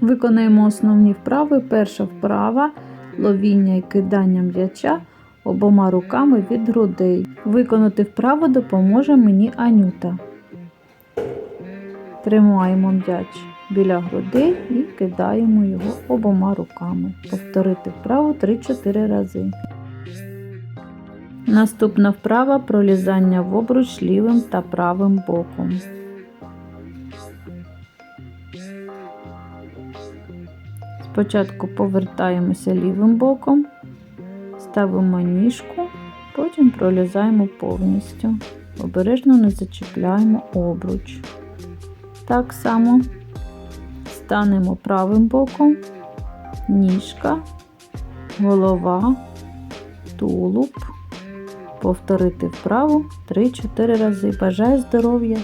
Виконаємо основні вправи. Перша вправа ловіння і кидання м'яча обома руками від грудей. Виконати вправу допоможе мені Анюта. Тримаємо м'яч біля грудей і кидаємо його обома руками. Повторити вправу 3-4 рази. Наступна вправа пролізання в обруч лівим та правим боком. Спочатку повертаємося лівим боком, ставимо ніжку, потім пролізаємо повністю. Обережно не зачіпляємо обруч. Так само станемо правим боком, ніжка, голова, тулуб. Повторити вправу 3-4 рази. Бажаю здоров'я